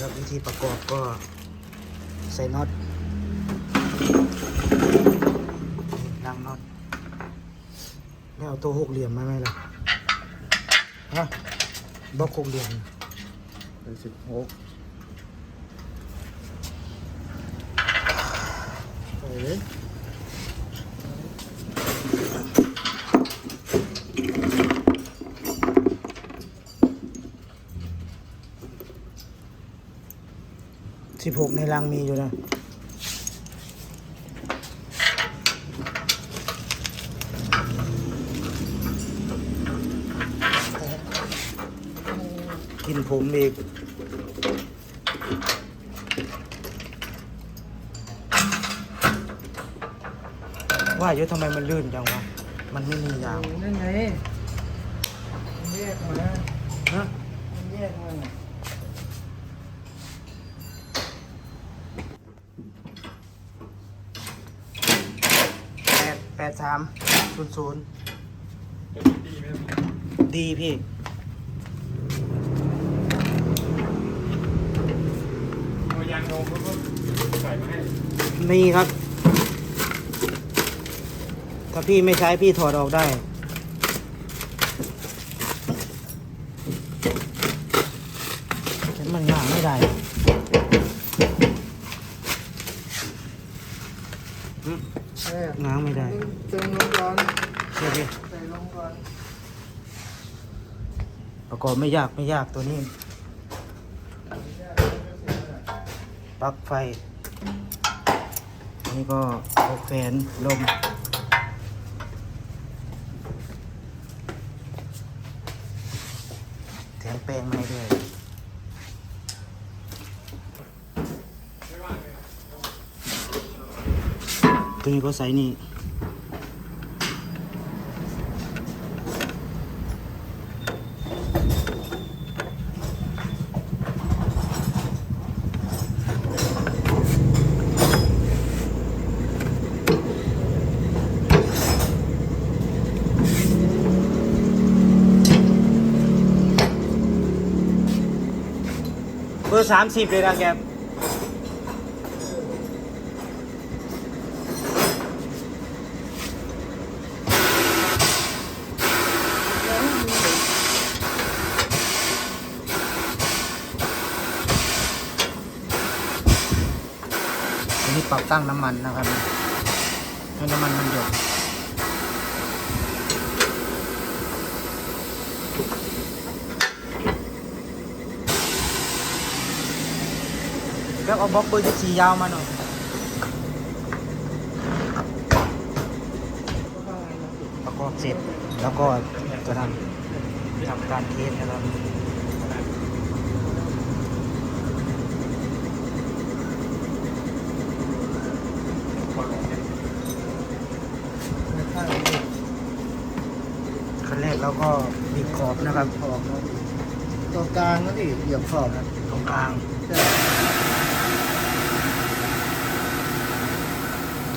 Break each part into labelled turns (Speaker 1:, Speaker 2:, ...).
Speaker 1: แล้ววิธีประกอบก็ใส่น็อตล้างน็อตแล้วเอาตัวหกเหลี่ยมมาไหมล่ะฮะบล็อกหกเหลี่ยม
Speaker 2: เป็นสิบหกเอ้ย
Speaker 1: สิบหกในรังมีอยู่นะกินผมอีกว่าเยอะทำไมมันลื่นจังวะ มันไม่มียาง
Speaker 2: นั่นไงมันแยกมา
Speaker 1: ฮะ
Speaker 2: มันแยกมา
Speaker 1: แปดแปด สามศูนย์ศูนย์
Speaker 3: ดี
Speaker 1: พี่
Speaker 3: เอายางลงแล้วก็ใส่มาให้
Speaker 1: มีครับ ถ้าพี่ไม่ใช้พี่ถอดออกได้ มันงางไม่ได้อืม
Speaker 2: แยก
Speaker 1: ง้างไม่ได้
Speaker 2: เติมลมร้อน
Speaker 1: เดี๋ยวพี่
Speaker 2: ใส่ลมร้อน
Speaker 1: ประกอบไม่ยากไม่ยากตัวนี้ปลั๊กไฟนนี้ก็หกแฟนลมแถมแปลงมาด้วยตัวนี้ก็ใส่นี่ เบอร์สามสิบเลยนะแกอันนี้ปรับตั้งน้ำมันนะครับ ให้น้ำมันมันหยด แล้วเอาบล็อกเบอร์สียาวมาหน่อยประกอบเสร็จแล้วก็จะทำทำการเทสนะครับ
Speaker 2: ข้างนี้
Speaker 1: ขั้นแรกเราก็บีบขอบนะครับ
Speaker 2: ขอบนะตรงกลางนั่นดิเหยียบขอบนะ
Speaker 1: ตรงกลาง
Speaker 2: ใช่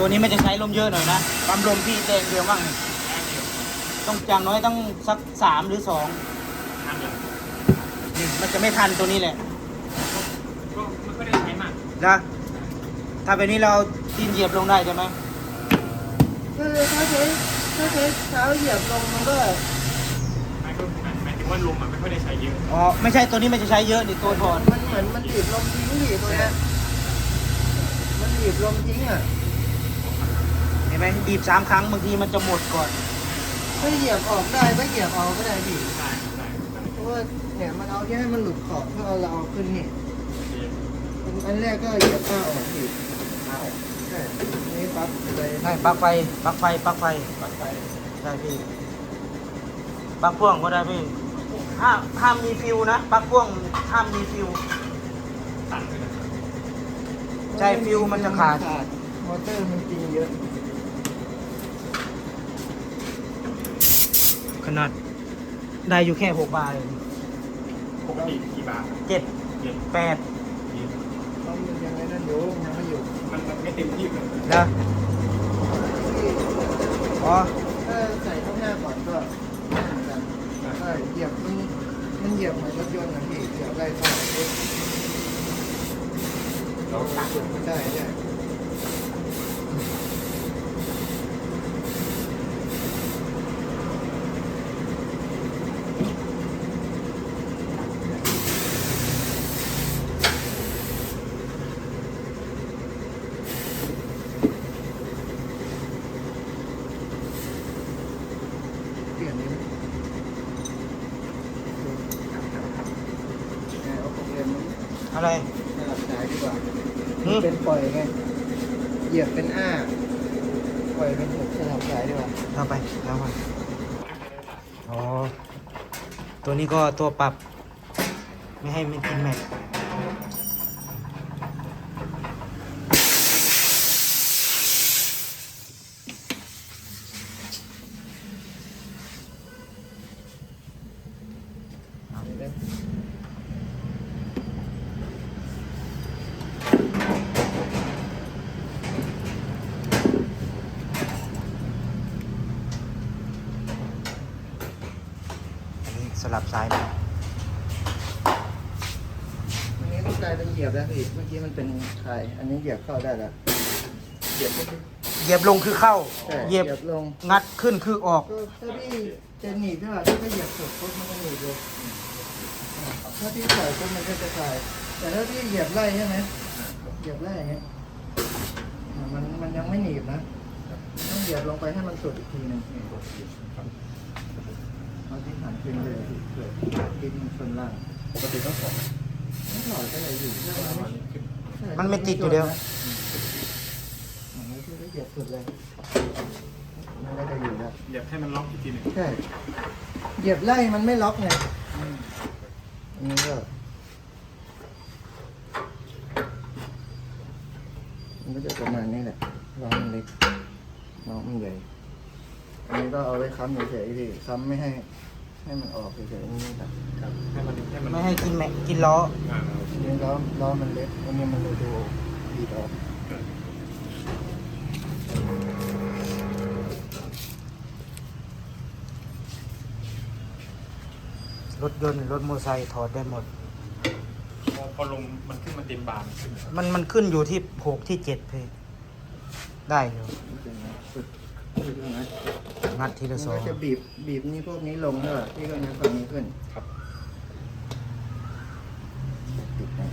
Speaker 1: ตัวนี้มันจะใช้ลมเยอะหน่อยนะปั๊มลมพี่แรงเดียวมั่งนี่ต้องจางน้อยต้องสักสามหรือสอง
Speaker 3: ทำอย่าง
Speaker 1: นี่มันจะไม่ทันตัวนี้แหละ
Speaker 3: ก็ไม่ค่อยได้ใช้มาก
Speaker 1: นะถ้าแบบนี้เราตีนเหยียบลงได้ใช่ไหม
Speaker 2: ก็เลยถ้าใช้ถ้าใช้เท้าเหยียบลงมันก็
Speaker 3: หมายก็หมายถึงว่าลมอะไม่ค่อยได้ใช้เยอะ
Speaker 1: อ๋อไม่ใช่ตัวนี้มันจะใช้เยอะนี่ตัวถอด
Speaker 2: มันเหมือนมันดีดลมทิ้งดิตัวเนี้ยมันดีดลมทิ้งอะ
Speaker 1: เห็น ไหมบีบสามครั้งบางทีมันจะหมดก่อน
Speaker 2: ถ้าเหยียบออกได้ก็เหยียบเอาก็ได้ดิ
Speaker 3: ได้ได้ได้
Speaker 2: เพราะว่าเนี่ยมันเอาแค่ให้มันหลุดขอบเพื่อเอาเราเอาขึ้นนี่อันแรกก็เหยียบข้าวออกดิใช่อันนี้ปั๊บเลย
Speaker 1: ใช่ปลั๊กไฟปลั๊กไฟปลั๊กไฟ
Speaker 2: ปั๊บไป
Speaker 1: ใช่พี่ปลั๊กพ่วงก็ได้พี่ห้ามห้ามมีฟิวนะปลั๊กพ่วงห้ามมีฟิว
Speaker 3: ตัดเลยนะ
Speaker 1: ใช่ฟิวมันจะขาด
Speaker 2: มอเตอร์มันจริงเยอะ
Speaker 1: นาดได้อยู่แค่หกบาทเอง
Speaker 3: ปกติกี่บาท
Speaker 1: เจ็ด
Speaker 3: เจ็ด
Speaker 1: แปด
Speaker 3: ยี่สิบ
Speaker 2: ต้องมันยังไงนั่นอยู่ยังไม่อยู่
Speaker 3: มันมันไม่เต็มที่เลย
Speaker 1: นะ
Speaker 2: ที่
Speaker 1: อ๋อ
Speaker 2: ถ้าใส่ข้างหน้าก่อนก็ไม่เหมือนกันใช่เหยียบมันมันเหยียบเหมือนรถยนต์นะพี่เหยียบได้เท่าไหร่
Speaker 3: แล้วตั้ง
Speaker 2: ใช่ใช่ เปลี่ยนนี้ไหมเอาของเรียนมัน
Speaker 1: อะไร
Speaker 2: สลับสายดีกว่า
Speaker 1: หืม
Speaker 2: เป็นปล่อยไงเหยียบเป็นอ้าปล่อยเป็นหกสลับสายดีกว่า
Speaker 1: เอาไปเอาไปอ๋อตัวนี้ก็ตัวปรับ ไม่ให้มันกินแม็ก
Speaker 2: เอาเลย
Speaker 1: อันนี้สลับซ้ายไป
Speaker 2: อันนี้มัน กลายเป็นเหยียบแล้วพี่เมื่อกี้มันเป็นคลาย อันนี้เหยียบเข้าได้แล้ว
Speaker 3: เหยียบก็คือ
Speaker 1: เหยียบลงคือเข้า
Speaker 2: ใช่
Speaker 1: เหยียบ
Speaker 2: ลง
Speaker 1: งัดขึ้นคือออก
Speaker 2: ก็ถ้าพี่จะหนีบใช่ป่ะถ้าพี่เหยียบสุดปุ๊บมันก็หนีบเลยอ่าถ้าพี่ใส่ปุ๊บมันก็จะคลาย แต่ถ้าพี่เหยียบไล่ใช่ไหมเหยียบไล่อย่างเงี้ยอ่ามันมันยังไม่หนีบนะมันต้องเหยียบลงไปให้มันสุดอีกทีหนึ่งนี่เอาที่หันขึ้นเลยพี่เกิดกินชนล่าง
Speaker 3: ปกติต้องสอง
Speaker 2: ไม่ถอดก็เลยอยู่ถ้า
Speaker 3: ประ
Speaker 2: มัน
Speaker 3: มาณ
Speaker 2: ไม่
Speaker 3: นี้ขึ้น
Speaker 2: ใช่
Speaker 1: มันไม่ติดอยู่เดียว
Speaker 2: อ่าแล้วพี่ก็เหยียบสุดเลยมันก็จะอยู่แล้ว
Speaker 3: เหยียบให้มันล็อกอีกทีหนึ่ง
Speaker 2: ใช่เหยียบไล่มันไม่ล็อกไงอันนี้ก็มันก็จะประมาณนี้แหละล้อมันเล็กล้อมันใหญ่อันนี้ก็เอาไว้ค้ำเฉยๆพี่ค้ำไม่ให้ ให้มันออกเฉยๆนี่แหละ
Speaker 3: ครับให้มันให้มัน
Speaker 1: ไม่ให้กินแม็กกินล้อ
Speaker 3: อ่า
Speaker 2: อันนี้ล้อล้อมันเล็กอันนี้มันเลยดูดีออก
Speaker 1: รถยนต์รถมอเตอร์ไซค์ถอดได้หมด
Speaker 3: พอพอลงมันขึ้นมาเต็มบานขึ้น
Speaker 1: มันมันขึ้นอยู่ที่หกที่เจ็ดเพได้อยู่
Speaker 2: เป็นไงสุด สุดตรงนั้น
Speaker 1: งัดที
Speaker 2: มั
Speaker 1: ละ
Speaker 2: น
Speaker 1: สอ
Speaker 2: ก็
Speaker 1: ง
Speaker 2: จะบีบบีบนี่พวกนี้ลงใช่ป่ะพี่ก็งัดฝั่งนี้ขึ้น
Speaker 3: ครับ
Speaker 2: ติดให้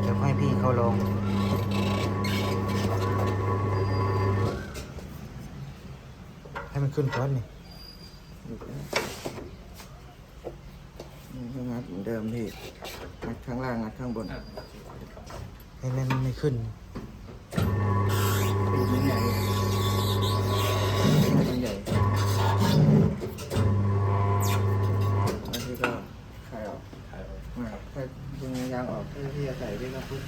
Speaker 1: เดี๋ยวให้พี่เขาลองให้มันขึ้นก่อนนี่
Speaker 2: ติดแล้วนี่ก็งัดเห มือนเดิมพี่งัดข้างล่างงัดข้างบน
Speaker 3: อ่า
Speaker 1: ให้มันไม่ขึ้น
Speaker 2: ปีกมันใหญ่มันใหญ่แล้วพี่ก็คลายออก
Speaker 3: ถ่ายเอา
Speaker 2: มาถ้าดึงยางออกถ้าพี่จะใส่พี่ก็ปุ๊บ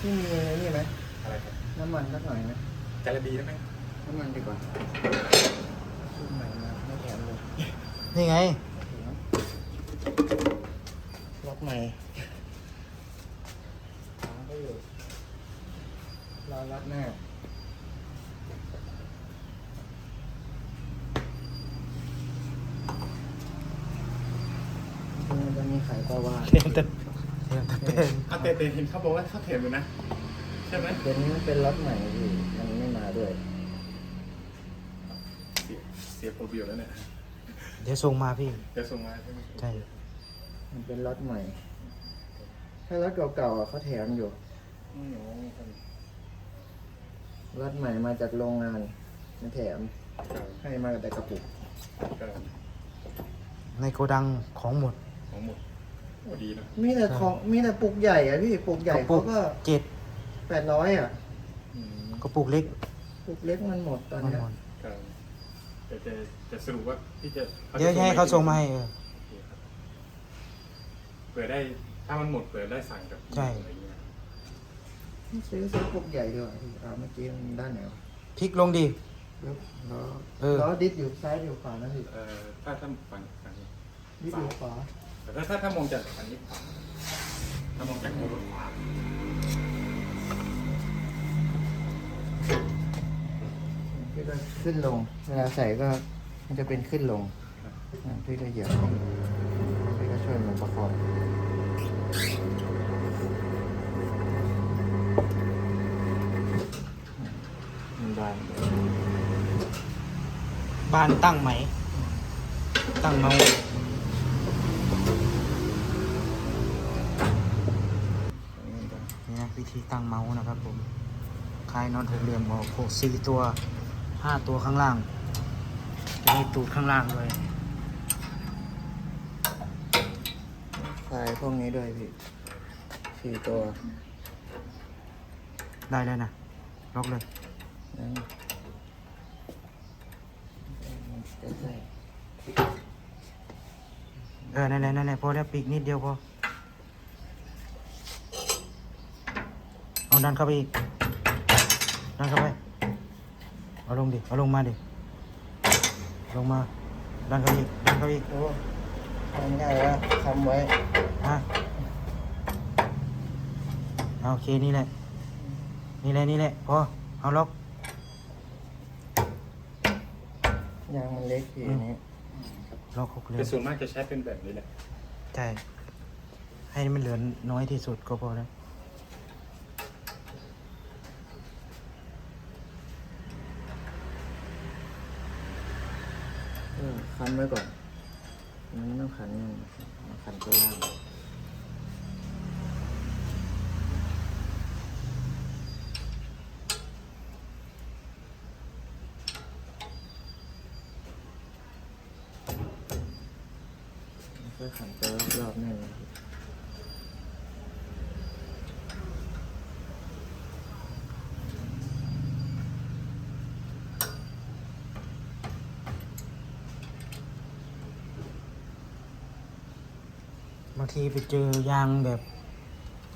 Speaker 2: พี่มีนี่ไหม
Speaker 3: อะไรครับ
Speaker 2: น้ำมันสักหน่อยไหม
Speaker 3: จารบีได้ไหม
Speaker 2: น้ำมันดีกว่าชุดใหม่มาไม่แถมเลย
Speaker 1: นี่ไง
Speaker 2: ล็อกใหม่หาก็อยู่รอรับ หน้า มันจะมีไข่ปลาวาน
Speaker 1: เรียนแต่เรียนแต่เป็น
Speaker 3: อะแต่แต่เห็นเขาบอกว่าเขาเทมอยู่นะ ใช่ไหม
Speaker 2: ตัวนี้มันเป็นล็อตใหม่พี่มันไม่มาด้วย
Speaker 3: เสียเสียโปรบิวแล้วเนี่ย
Speaker 1: เดี๋ยวส่งมาพี่
Speaker 3: เดี๋ยวส่งมาใช่ไหม
Speaker 1: ใช่
Speaker 2: มันเป็นล็อตใหม่ ถ้าล็อตเก่าๆอะเขาแถมอยู่
Speaker 3: อืมโอ้ค รับ
Speaker 2: ล็อตใหม่มาจากโรงงานมาแถม
Speaker 3: ครับ
Speaker 2: ให้มาแต่กระปุก
Speaker 3: ครับ
Speaker 1: ในโกดังของหมด
Speaker 3: ของหมดโอ้ดีนะ
Speaker 2: มีแต่ของมีแต่ปุกใหญ่อะพี่ปุกใหญ่
Speaker 1: กระปุ
Speaker 2: เขา
Speaker 1: ก
Speaker 2: ก็
Speaker 1: เจ็ด
Speaker 2: แปดร้อยอะ
Speaker 3: อืม
Speaker 1: กระปุกเล็ก
Speaker 2: ปุกเล็กมันหมดตอน
Speaker 1: มัน
Speaker 2: เนี้ย
Speaker 1: หมด
Speaker 3: ครับแต่จะจะสรุปว่าที่จะ
Speaker 1: เดี๋ยวให้เขาส่งมาให้เออ
Speaker 3: โอเคครับเผื่อได้ถ้ามันหมดเผื่อได้สั่งกับ
Speaker 1: ใช่
Speaker 3: อะไรอย่างเงี้ย
Speaker 2: ซื้อซื้อปุกใหญ่ดีกว่าพี่เอาเมื่อกี้มันด้านไหนวะ
Speaker 1: พลิกลงดี
Speaker 2: ล้อ
Speaker 1: เออ
Speaker 2: ล้อดิสอยู่ซ้ายอยู่ขวานะพี่
Speaker 3: เอ่อถ้าถ้าฝั่งฝั่งนี้
Speaker 2: ดิสอยู่ขวา
Speaker 3: แต่ถ้าถ้าถ้ามองจากฝั่งนี้ขวาถ้ามองจากมุมขวา
Speaker 2: ขึ้นก็ขึ้นลงเวลาใส่ก็มันจะเป็นขึ้นลงอ่าพี่ก็เหยียบขึ้นพี่ก็ช่วยมันประคอง บ้าน
Speaker 1: ตั้งไหม ตั้งเมาส์นี่นะวิธีตั้งเมาส์นะครับผม คลายน็อตหกเหลี่ยมออกหกสี่ตัวห้าตัวข้างล่าง จะมีตูดข้างล่างด้วย
Speaker 2: คลายพวกนี้ด้วยพี่สี่ตัว
Speaker 1: ได้เลยนะ ล็อกเลย
Speaker 2: นั่นจะใส่
Speaker 1: เออนั่นแหละนั่นแหละพอแล้วปีกนิดเดียวพอ เอาดันเข้าไปอีก ดันเข้าไป เอาลงดิ เอาลงมาดิ ลงมา ดันเข้าไปอีก ดันเข้าไปอีก
Speaker 2: โอ้ทำง่ายแล้วทำไว้
Speaker 1: ฮะเอาโอเคนี่แหละ นี่แหละ นี่แหละ พอ เอาล็อก
Speaker 2: ยางมันเล็กพี่อันนี้
Speaker 1: ล็อกหกเหลี่ย
Speaker 3: แต่
Speaker 1: ม
Speaker 3: ส่วนมากจะใช้เป็นแบบนี้แหละ
Speaker 1: ใช่ให้มันเหลือน้อยที่สุดก็พอแล้ว
Speaker 2: เออคันไว้ก่อนมันไม่ต้องขันนี่มาขันตัวล่าง ค่อยขันตัวรอบๆนี่นะครับ
Speaker 1: บางทีไปเจอยางแบบ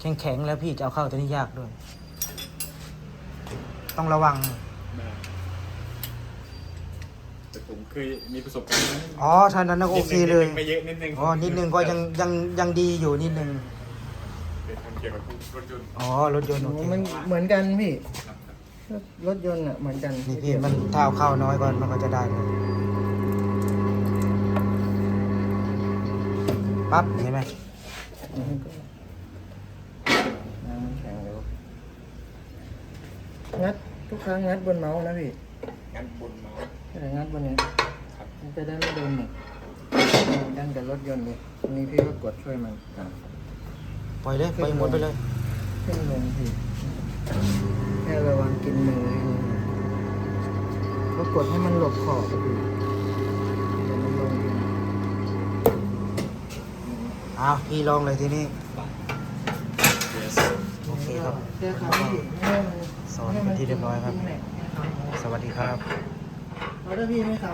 Speaker 1: แข็งๆแล้วพี่จะเอาเข้าตัวนี้ยากด้วย ต้องระวัง
Speaker 3: แต่ผมเคยมีประสบการณ์นะ
Speaker 1: อ๋อท่านั้นนะโอเคเลย
Speaker 3: นิดนึงไม่เยอะนิดนึง
Speaker 1: อ๋อ นิดนึงก็ยังยังยังดีอยู่นิดนึง
Speaker 3: เป็นทำเกี่ยวกับรถยนต์
Speaker 1: อ๋อ รถยนต์โอเค
Speaker 2: มันเหมือนกันพี่
Speaker 3: ครับครับ
Speaker 2: รถยนต์อะเหมือนกัน
Speaker 1: นี่พี่มันถ้าเอาเข้าน้อยก่อนมันก็จะได้เลยปั๊บเห็นไหม
Speaker 2: มันก็น้ำมันแข็งเร็วงัดทุกครั้งงัดบนเมาส์นะพี่
Speaker 3: งั้นบนเมาส์
Speaker 2: แต่งัดบนนี้
Speaker 3: ครับ
Speaker 2: มันจะได้ไม่โดนหมึกเหมือนกันกับรถยนต์เลยทีนี้พี่ก็กดช่วยมันอะ
Speaker 1: ปล่อยเลยปล่อยหมดไปเลย
Speaker 2: ขึ้นลงพี่แค่ระวังกินมือก็กดให้มันหลบขอบอะพี่เดี๋ยวมันลง
Speaker 1: อ้าวพี่ลองเลยทีนี้
Speaker 3: Yes
Speaker 1: โอเคครับ
Speaker 2: แค่คำพี่ไม่ให้มัน
Speaker 1: สอนเป็นที่เรียบร้อยครับ
Speaker 2: ไม่ให้มันกินแหละ
Speaker 1: สวัสดีครับ
Speaker 2: 我的病也没打